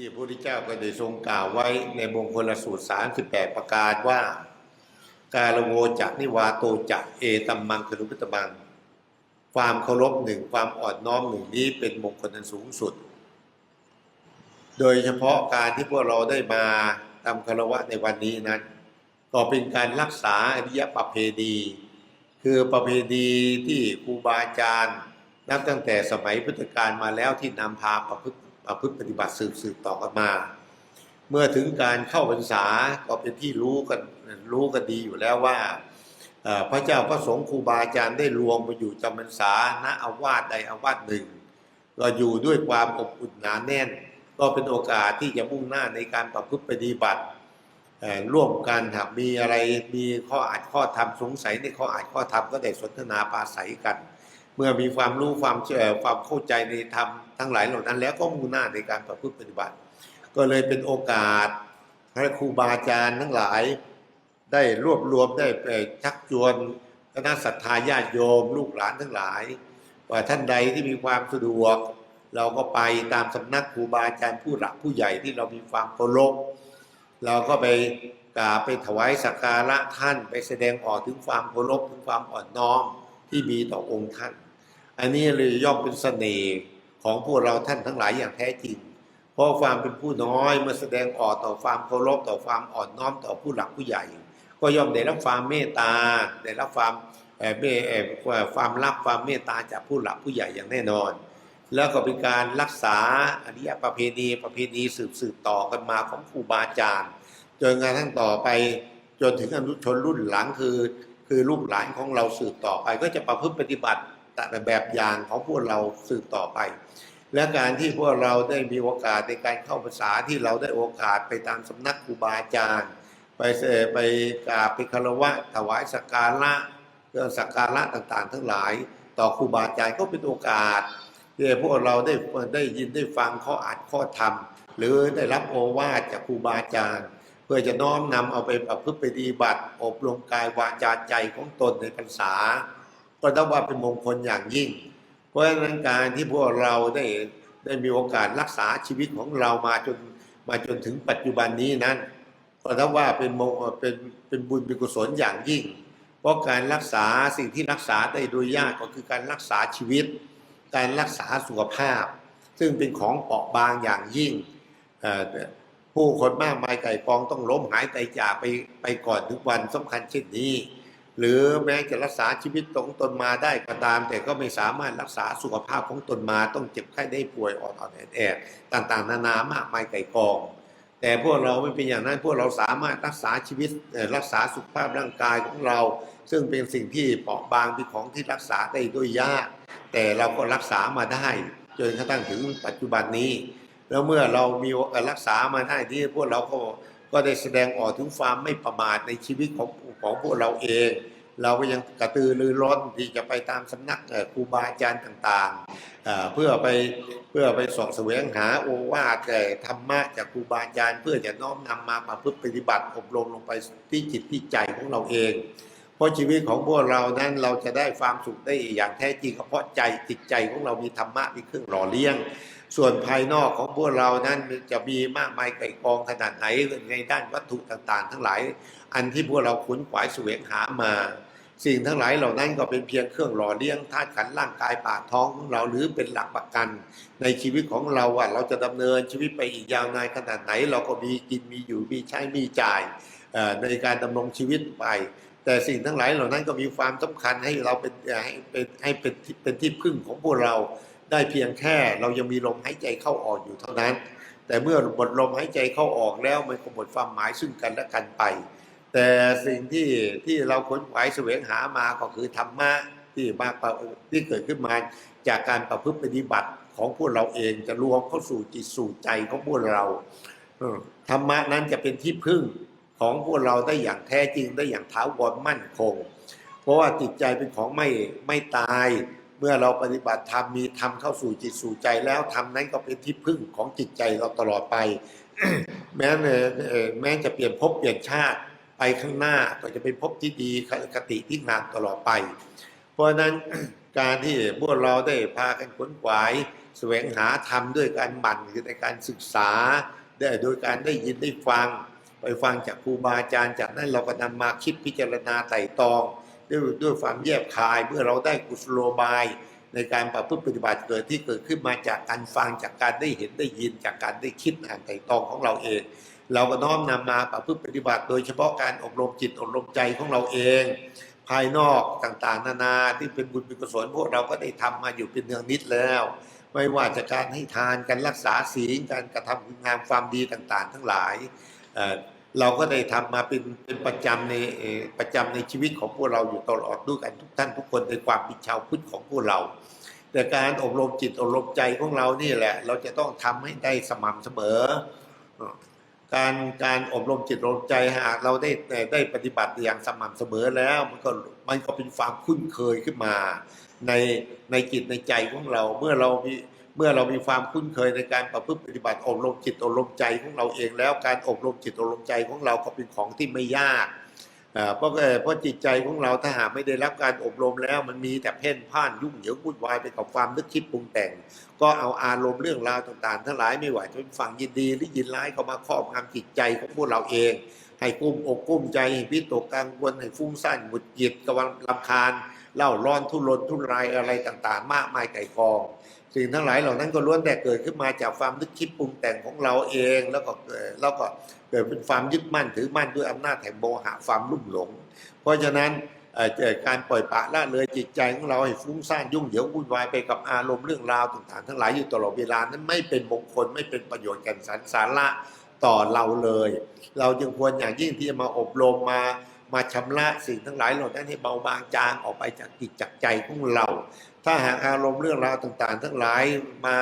ที่พระพุทธเจ้าก็ได้ทรงกล่าวไว้ในมงคลสูตร38ประการว่า กาลโวจะนิวาโตจะเอตัมมังคลุพิตมัง ความเคารพหนึ่งความอ่อนน้อมหนึ่งนี้เป็นมงคลอันสูงสุด โดยเฉพาะการที่พวกเราได้มาทำคารวะในวันนี้นั้น ก็เป็นการรักษาอริยประเพณีคือประเพณีที่ครูบาอาจารย์ นับตั้งแต่สมัยพุทธกาลมาแล้วที่นำพาประพฤติป ระพฤติปฏิบัติสืบสืบต่อกันมา เมื่อถึงการเข้าพรรษาก็เป็นที่รู้กันรู้กันดีอยู่แล้วว่าพระเจ้าพระสงฆ์ครูบาอาจารย์ได้รวมมาอยู่จำพรรษาณอาวาสใดอาวาสหนึ่งก็อยู่ด้วยความอบอุ่นหนาแน่น ก็เป็นโอกาสที่จะมุ่งหน้าในการประพฤติปฏิบัติร่วมกันหากมีอะไรมีข้ออาจข้อธรรมสงสัยในข้ออาจข้อธรรมก็ได้สนทนาปราศัยกัน เมื่อมีความรู้ความเชื่อความเข้าใจในธรรมทั้งหลายเหล่านั้น แล้วก็มุ่งหน้าในการประพฤติปฏิบัติ ก็เลยเป็นโอกาสให้ครูบาอาจารย์ทั้งหลาย ได้รวบรวมได้ไปชักชวนคณะศรัทธาญาติโยม ลูกหลานทั้งหลาย ว่าท่านใดที่มีความสะดวก เราก็ไปตามสำนักครูบาอาจารย์ผู้หลักผู้ใหญ่ที่เรามีความเคารพเราก็ไปกราบไปถวายสักการะท่านไปแสดงออกถึงความเคารพถึงความอ่อนน้อมที่มีต่อองค์ท่าน อันนี้เลยย่อมเป็นเสน่ห์ของพวกเราท่านทั้งหลายอย่างแท้จริง เพราะความเป็นผู้น้อยเมื่อแสดงออกต่อความเคารพต่อความอ่อนน้อมต่อผู้หลักผู้ใหญ่ ก็ย่อมได้รับความเมตตาได้รับความเมเอ่อความรักความเมตตาจากผู้หลักผู้ใหญ่อย่างแน่นอน แล้วก็เป็นการรักษาอริยประเพณีประเพณีสืบสืบต่อกันมาของครูบาอาจารย์จนกระทั่งต่อไปจนถึงอนุชนรุ่นหลังคือ คือลูกหลานของเราสืบต่อไปก็จะประพฤติปฏิบัติ แต่แบบอย่างของพวกเราสืบต่อไป และการที่พวกเราได้มีโอกาสในการเข้าภาษาที่เราได้โอกาสไปตามสำนักครูบาอาจารย์ ไปไปกราบไปคารวะถวายสักการะเครื่องสักการะต่างๆ ทั้งหลาย ต่อครูบาอาจารย์ก็เป็นโอกาสที่พวกเราได้ได้ยินได้ฟังข้ออ่านข้อธรรม หรือได้รับโอวาทจากครูบาอาจารย์ เพื่อจะน้อมนำเอาไปประพฤติปฏิบัติ อบรมกายวาจาใจของตนในพรรษา ก็ต้องว่าเป็นมงคลอย่างยิ่ง เพราะฉะนั้นการที่พวกเราได้ได้มีโอกาสรักษาชีวิตของเรามาจนมาจนถึงปัจจุบันนี้นั้น ก็ถ้าว่าเป็นมงเป็นเป็นบุญเป็นกุศลอย่างยิ่ง เพราะการรักษาสิ่งที่รักษาได้โดยยากก็คือการรักษาชีวิต การรักษาสุขภาพ ซึ่งเป็นของเปราะบางอย่างยิ่งผู้คนมากมายไก่กองต้องล้มหายตายจากไปไปก่อนถึงวันสำคัญเช่นนี้ หรือแม้จะรักษาชีวิตของตนมาได้ก็ตาม แต่ก็ไม่สามารถรักษาสุขภาพของตนมาต้องเจ็บไข้ได้ป่วยอ่อนๆแอดต่างๆ นานามากมายไก่กอง แต่พวกเราไม่เป็นอย่างนั้นพวกเราสามารถรักษาชีวิตรักษาสุขภาพร่างกายของเรา ซึ่งเป็นสิ่งที่เปราะบางเป็นของที่รักษาได้ด้วยยากแต่เราก็รักษามาได้จนกระทั่งถึงปัจจุบันนี้ แล้วเมื่อเรามีรักษามาได้ที่พวกเราก็ ก็ได้แสดงออกถึงความไม่ประมาทในชีวิตของของพวกเราเอง เราก็ยังกระตือรือร้นที่จะไปตามสำนักครูบาอาจารย์ต่างๆ เพื่อไปเพื่อไปสอบแสวงหาโอวาทแต่ธรรมะจากครูบาอาจารย์เพื่อจะน้อมนำมาประพฤติปฏิบัติอบรมลงไปที่จิตที่ใจของเราเอง เพราะชีวิตของพวกเรานั้นเราจะได้ความสุขได้อย่างแท้จริงก็เพราะใจจิตใจของเรามีธรรมะมีเครื่องหล่อเลี้ยง ส่วนภายนอกของพวกเรานั้นจะมีมากมายไก่กองขนาดไหนในด้านวัตถุต่างๆ ทั้งหลาย อันที่พวกเราขวนขวายแสวงหามา สิ่งทั้งหลายเหล่านั้นก็เป็นเพียงเครื่องหล่อเลี้ยงธาตุขันร่างกายปากท้องของเราหรือเป็นหลักประกัน ในชีวิตของเราว่าเราจะดำเนินชีวิตไปอีกยาวนานขนาดไหน เราก็มีกินมีอยู่มีใช้มีจ่ายในการดำรงชีวิตไปแต่สิ่งทั้งหลายเหล่านั้นก็มีความสำคัญให้เราเป็นให้เป็นให้เป็นเป็นที่พึ่งของพวกเรา ได้เพียงแค่เรายังมีลมหายใจเข้าออกอยู่เท่านั้น แต่เมื่อหมดลมหายใจเข้าออกแล้วมันก็หมดความหมายซึ่งกันและกันไป แต่สิ่งที่ที่เราค้นขวายแสวงหามาก็คือธรรมะที่มาประที่เกิดขึ้นมาจากการประพฤติปฏิบัติของพวกเราเองจะรวมเข้าสู่จิตสู่ใจของพวกเราธรรมะนั้นจะเป็นที่พึ่งของพวกเราได้อย่างแท้จริงได้อย่างถาวรมั่นคง เพราะว่าจิตใจเป็นของไม่ไม่ตาย เมื่อเราปฏิบัติธรรมมีธรรมเข้าสู่จิตสู่ใจแล้วธรรมนั้นก็เป็นที่พึ่งของจิตใจเราตลอดไป แม้แม้จะเปลี่ยนภพเปลี่ยนชาติไปข้างหน้าก็จะเป็นภพที่ดีคติที่งามตลอดไป เพราะนั้นการที่พวกเราได้พากันขวนขวายแสวงหาธรรมด้วยการหมั่นในการศึกษาได้โดยการได้ยินได้ฟัง ไปฟังจากครูบาอาจารย์จากนั้นเราก็นำมาคิดพิจารณาไต่ตรอง ด้วยด้วยความแยบคาย เมื่อเราได้กุศโลบาย ในการประพฤติปฏิบัติเกิดที่เกิดขึ้นมาจากการฟังจากการได้เห็นได้ยินจากการได้คิดอ่านไต่ตรองของเราเอง เราก็น้อมนำมาประพฤติปฏิบัติ โดยเฉพาะการอบรมจิตอบรมใจของเราเอง ภายนอกต่างๆ นานาที่เป็นบุญเป็นกุศลพวกเราก็ได้ทำมาอยู่เป็นเนืองนิดแล้วไม่ว่าจะการให้ทานการรักษาศีลการกระทำคุณงามความดีต่างๆ ทั้งหลาย เราก็ได้ทำมาเป็นเป็นประจำในประจำในชีวิตของพวกเราอยู่ตลอดด้วยกันทุกท่านทุกคนในความเป็นชาวพุทธของพวกเรา แต่การอบรมจิตอบรมใจของเรานี่แหละ เราจะต้องทำให้ได้สม่ำเสมอ การการอบรมจิตอบรมใจหากเราได้ได้ได้ปฏิบัติอย่างสม่ำเสมอแล้ว มันก็มันก็เป็นความคุ้นเคยขึ้นมา ในในจิตในใจของเราเมื่อเรามี เมื่อเรามีความคุ้นเคยในการประพฤติปฏิบัติอบรมจิตอบรมใจของเราเองแล้ว การอบรมจิตอบรมใจของเราก็เป็นของที่ไม่ยากเพราะเพราะจิตใจของเราถ้าหากไม่ได้รับการอบรมแล้ว มันมีแต่เพ่นพ่านยุ่งเหยิงวุ่นวายไปกับความนึกคิดปรุงแต่ง ก็เอาอารมณ์เรื่องราวต่างๆ ทั้งหลายไม่ว่าจนฝั่งยินดีหรือยินร้ายเข้ามาครอบงำจิตใจของพวกเราเอง ให้กุ้มอกกุ้มใจให้พิตกกังวลให้ฟุ้งซ่านหงุดหงิดกระวังลำคาญเล่าร้อนทุรนทุรายอะไรต่างๆ มากมายไก่กอง สิ่งทั้งหลายเหล่านั้นก็ล้วนแต่เกิดขึ้นมาจากความนึกคิดปรุงแต่งของเราเอง แล้วก็เกิดแล้วก็เกิดเป็นความยึดมั่นถือมั่นด้วยอำนาจแห่งโมหะความลุ่มหลง เพราะฉะนั้นการปล่อยปะละเลยจิตใจของเราให้ฟุ้งซ่านยุ่งเหยิงวุ่นวายไปกับอารมณ์เรื่องราวต่างๆ ทั้งหลายอยู่ตลอดเวลานั้นไม่เป็นมงคลไม่เป็นประโยชน์แก่นสารสาระต่อเราเลย เราจึงควรอย่างยิ่งที่จะมาอบรมมา มาชำระสิ่งทั้งหลายเหล่านั้นให้เบาบางจางออกไปจากจิตจากใจของเรา ถ้าหากอารมณ์เรื่องราวต่าง ๆ ทั้งหลายมา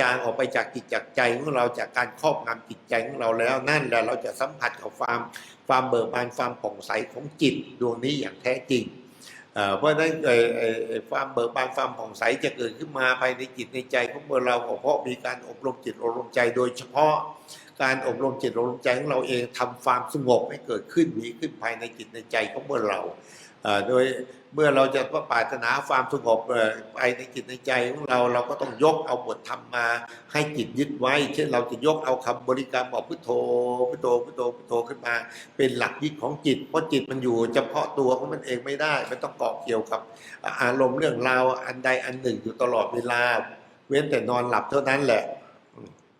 จางออกไปจากจิตจากใจของเราจากการครอบงำจิตใจของเราแล้วนั่นแหละเราจะสัมผัสกับความความเบิกบานความผ่องใสของจิตดวงนี้อย่างแท้จริงเพราะฉะนั้นความเบิกบานความผ่องใสจะเกิดขึ้นมาภายในจิตในใจของเราเพราะมีการอบรมจิตอบรมใจโดยเฉพาะ การอบรมจิตอบรมใจของเราเองทำความสงบให้เกิดขึ้นมีขึ้นภายในจิตในใจของเมื่อเราโดยเมื่อเราจะปรารถนาความสงบเอ่อภายในจิตในใจของเราเราก็ต้องยกเอาบทธรรมมา ให้จิตยึดไว้ เช่นเราจะยกเอาคำบริกรรมบอกพุทโธพุทโธพุทโธพุทโธขึ้นมา เป็นหลักยึดของจิต เพราะจิตมันอยู่เฉพาะตัวของมันเองไม่ได้ มันต้องเกาะเกี่ยวกับอารมณ์เรื่องราวอันใดอันหนึ่งอยู่ตลอดเวลา เว้นแต่นอนหลับเท่านั้นแหละ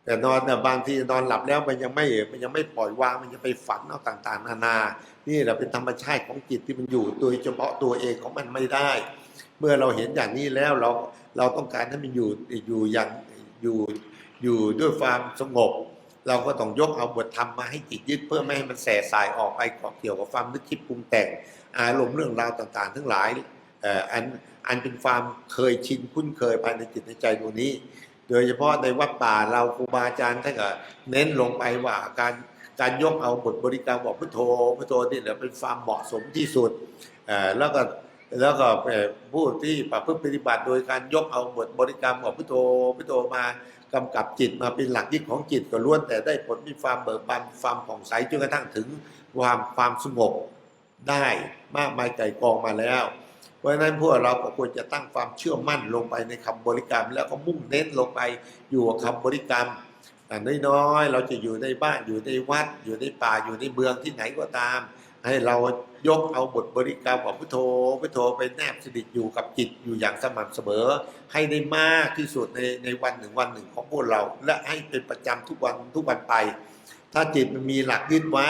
แต่นอนเนี่ยบางทีนอนหลับแล้วมันยังไม่มันยังไม่ปล่อยวางมันจะไปฝันเอาต่างๆ นานา นี่แหละเป็นธรรมชาติของจิตที่มันอยู่โดยเฉพาะตัวเองของมันไม่ได้ เมื่อเราเห็นอย่างนี้แล้วเราเราต้องการให้มันอยู่อยู่อย่างอยู่อยู่ด้วยความสงบ เราก็ต้องยกเอาบทธรรมมาให้จิตยึดเพื่อไม่ให้มันแส่สายออกไปเกาะเกี่ยวกับความนึกคิดปรุงแต่ง อารมณ์เรื่องราวต่างๆ ทั้งหลายอันอันเป็นความเคยชินคุ้นเคยภายในจิตในใจดวงนี้ โดยเฉพาะในวัดป่าเราครูบาอาจารย์ท่านก็เน้นลงไปว่าการการยกเอาบทบริกรรมบอกพุทโธพุทโธนี่แหละเป็นความเหมาะสมที่สุดแล้วก็แล้วก็ผู้ที่ประพฤติปฏิบัติ โดยการยกเอาบทบริกรรมบอกพุทโธพุทโธมากำกับจิตมาเป็นหลักยึดของจิตก็ล้วนแต่ได้ผลมีความเบิกบานความผ่องใสจนกระทั่งถึงความความสงบได้มากมายไก่กองมาแล้ว เพราะฉะนั้นพวกเราก็ควรจะตั้งความเชื่อมั่นลงไปในคำบริกรรม แล้วก็มุ่งเน้นลงไปอยู่กับคำบริกรรมอ่น้อยๆเราจะอยู่ในบ้านอยู่ในวัด อยู่ในป่าอยู่ในเมืองที่ไหนก็ตาม ให้เรายกเอาบทบริกรรมของพุทโธพุทโธไปแนบสนิทอยู่กับจิตอยู่อย่างสม่ำเสมอ ให้ได้มากที่สุดในในวันหนึ่งวันหนึ่งของพวกเรา และให้เป็นประจำทุกวันทุกวันไป ถ้าจิตมันมีหลักยึดไว้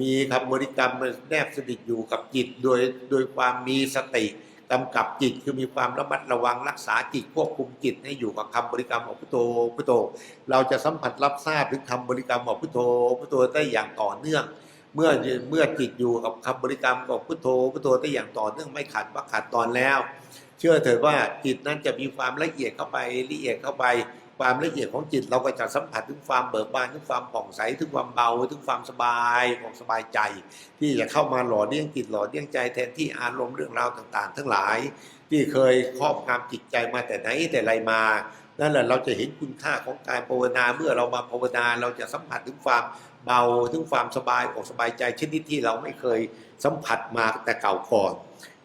มีคำบริกรรมแนบสนิทอยู่กับจิตโดยโดยความมีสติกำกับจิตคือมีความระมัดระวังรักษาจิตควบคุมจิตให้อยู่กับคำบริกรรมของพุทโธพุทโธ เราจะสัมผัสรับทราบถึงคำบริกรรมของพุทโธพุทโธได้อย่างต่อเนื่อง เมื่อเมื่อจิตอยู่กับคำบริกรรมของพุทโธพุทโธได้อย่างต่อเนื่องไม่ขาดว่าขาดตอนแล้ว เชื่อเถิดว่าจิตนั้นจะมีความละเอียดเข้าไปละเอียดเข้าไป ความละเอียดของจิตเราก็จะสัมผัสถึงความเบิกบานถึงความผ่องใสถึงความเบาถึงความสบายของสบายใจ ที่จะเข้ามาหล่อเลี้ยงจิตหล่อเลี้ยงใจแทนที่อารมณ์เรื่องราวต่าง ๆ ทั้งหลาย ที่เคยครอบงำจิตใจมาแต่ไหนแต่ไรมานั่นแหละเราจะเห็นคุณค่าของการภาวนาเมื่อเรามาภาวนาเราจะสัมผัสถึงความเบาถึงความสบายอกสบายใจชนิดที่เราไม่เคยสัมผัสมาแต่เก่าก่อน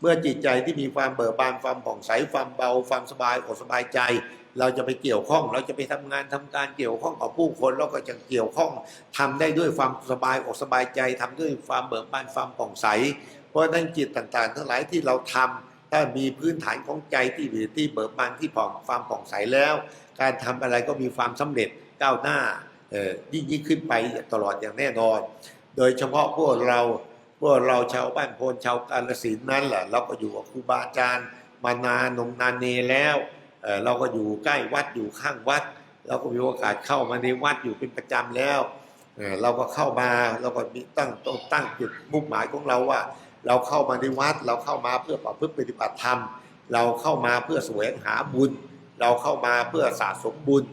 เมื่อจิตใจที่มีความเบิกบานความผ่องใสความเบาความสบายอกสบายใจ เราจะไปเกี่ยวข้อง เราจะไปทำงานทำการเกี่ยวข้องกับผู้คนเราก็จะเกี่ยวข้องทำได้ด้วยความสบายอกสบายใจทำด้วยความเบิกบานความผ่องใส เพราะนั้นจิตต่างๆ ทั้งหลายที่เราทำถ้ามีพื้นฐานของใจที่ที่เบิกบานที่ผ่องความผ่องใสแล้ว การทำอะไรก็มีความสำเร็จก้าวหน้าเอ่อยิ่งยิ่งขึ้นไปตลอดอย่างแน่นอน โดยเฉพาะพวกเราพวกเราชาวบ้านโพนชาวกาลสินนั้นแหละเราก็อยู่กับครูบาอาจารย์มานานนงนานเนแล้ว เราก็อยู่ใกล้วัดอยู่ข้างวัด เราก็มีโอกาสเข้ามาในวัดอยู่เป็นประจำแล้วเอ่อเราก็เข้ามาเราก็มีตั้งต้องตั้งจุดมุ่งหมายของเราว่า เราเข้ามาในวัด เราเข้ามาเพื่อประพฤติปฏิบัติธรรม เราเข้ามาเพื่อแสวงหาบุญ เราเข้ามาเพื่อสะสมบุญ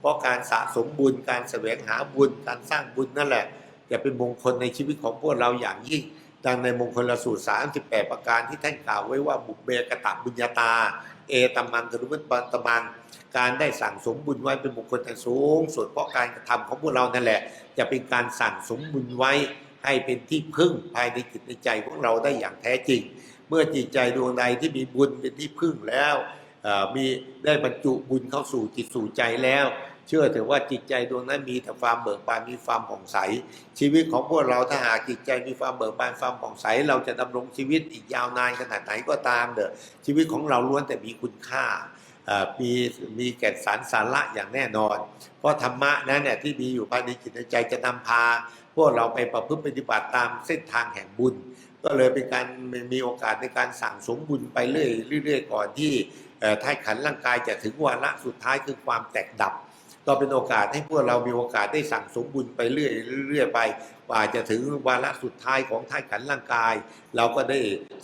เพราะการสะสมบุญการแสวงหาบุญ การสร้างบุญนั่นแหละ จะเป็นมงคลในชีวิตของพวกเราอย่างยิ่ง ดังในมงคลสูตร 38 ประการที่ท่านกล่าวไว้ว่าบุเบกตะบุญญาตา เอตมังกรุมัตปันตมัง การได้สั่งสมบุญไว้เป็นบุคลอันสูงสุดเพราะการกระทำของพวกเรานั่นแหละ จะเป็นการสั่งสมบุญไว้ให้เป็นที่พึ่งภายในจิตในใจของเราได้อย่างแท้จริง เมื่อจิตใจดวงใดที่มีบุญเป็นที่พึ่งแล้วมีได้บรรจุบุญเข้าสู่จิตสู่ใจแล้ว ชื่อเถอะว่าจิตใจดวงนั้นมีแต่ความเบิกบานมีความผ่องใส ชีวิตของพวกเราถ้าหากจิตใจมีความเบิกบานความผ่องใส เราจะดำรงชีวิตอีกยาวนานขนาดไหนก็ตามเด้อชีวิตของเราล้วนแต่มีคุณค่ามีมีแก่นสารสาระอย่างแน่นอน เพราะธรรมะนั้นเนี่ยที่มีอยู่ภายในจิตใจจะนำพา พวกเราไปประพฤติปฏิบัติตามเส้นทางแห่งบุญ ก็เลยเป็นการมีโอกาสในการสั่งสมบุญไปเรื่อยเรื่อยๆก่อนที่เอ่อธาตุขันร่างกายจะถึงวาระสุดท้ายคือความแตกดับ ก็เป็นโอกาสให้พวกเรามีโอกาสได้สั่งสมบุญไปเรื่อยเรื่อยไปกว่าจะถึงวาระสุดท้ายของธาตุขันร่างกาย เราก็ได้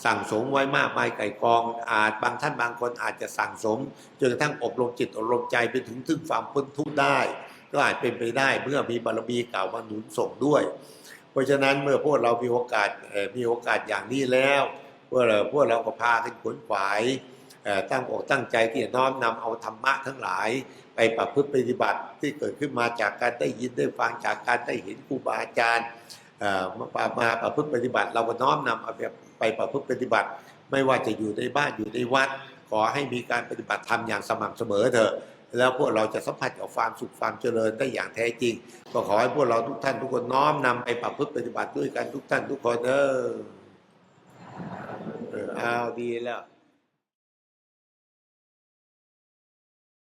สั่งสมไว้มากมายไก่กอง อาจบางท่านบางคนอาจจะสั่งสมจนกระทั่งอบรมจิตอบรมใจไปถึงถึงความพ้นทุกข์ได้ ก็อาจเป็นไปได้เมื่อมีบารมีเก่ามาหนุนส่งด้วย เพราะฉะนั้นเมื่อพวกเรามีโอกาสมีโอกาสอย่างนี้แล้วพวกเราพวกเราก็พากันขวนขวายตั้งอกตั้งใจที่จะน้อมนำเอาธรรมะทั้งหลาย ไปประพฤติปฏิบัติที่เกิดขึ้นมาจากการได้ยินได้ฟังจากการได้เห็นครูบาอาจารย์มามาประพฤติปฏิบัติ เราก็น้อมนำเอาไปประพฤติปฏิบัติ ไม่ว่าจะอยู่ในบ้านอยู่ในวัด ขอให้มีการปฏิบัติธรรมอย่างสม่ำเสมอเถอะแล้วพวกเราจะสัมผัสกับความสุขความเจริญได้อย่างแท้จริง ก็ขอให้พวกเราทุกท่านทุกคนน้อมนำไปประพฤติปฏิบัติด้วยกันทุกท่านทุกคนเออเออเอาดีแล้ว